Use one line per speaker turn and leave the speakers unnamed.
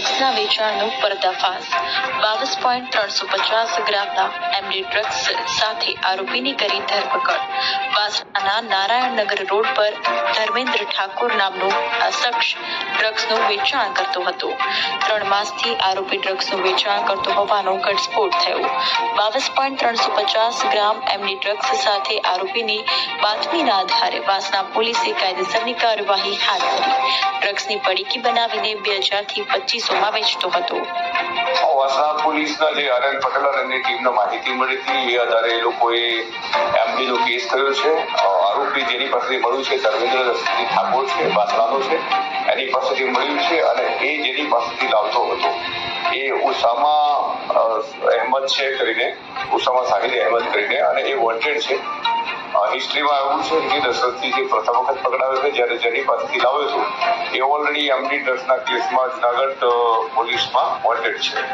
ડ્રગ્સના વેચાણનો પર્દાફાશ. બાવીસ પોઈન્ટ ત્રણસો પચાસ ગ્રામના એમડી ડ્રગ્સ સાથે આરોપીની કરી ધરપકડ. વાસણાના નારાયણનગર રોડ પર ધર્મેન્દ્ર ઠાકોર નામનો શખ્સ ડ્રગ્સનું વેચાણ કરતો હતો. ત્રણ માસથી આરોપી ડ્રગ્સનું વેચાણ કરતો હોવાનો ઘટસ્ફોટ થયો. બાવીસ પોઈન્ટ ત્રણસો પચાસ ગ્રામ એમડી ડ્રગ્સ સાથે આરોપીની બાતમીના આધારે વાસણા પોલીસે કાયદેસરની કાર્યવાહી હાથ ધરી. ડ્રગ્સની પડીકી બનાવીને બે હજારથી પચીસોમાં વેચતો હતો.
વાસણા પોલીસના જે એન પટેલ અને ટીમને માહિતી મળી હતી, એ આધારે એ લોકોએ એમડીનો કેસ કર્યો છે. આરોપી જેની પાસેથી મળ્યું છે ધર્મેન્દ્ર ઠાકોર છે, વાસણાનો છે. એની પાસેથી મળ્યું છે અને એ જેની પાસેથી લાવતો હતો. એ ઉસામા અહેમદ છે કરીને ઉસામા સાહિદ અહેમદ કરીને અને એ વોન્ટેડ છે. હિસ્ટ્રીમાં એવું છે કે દશરથજી જે પ્રથમ વખત પકડાયો છે, જ્યારે જેની પાસેથી લાવ્યો હતો, એ ઓલરેડી એમડી ડ્રગ્સના કેસમાં જુનાગઢ પોલીસમાં વોન્ટેડ છે.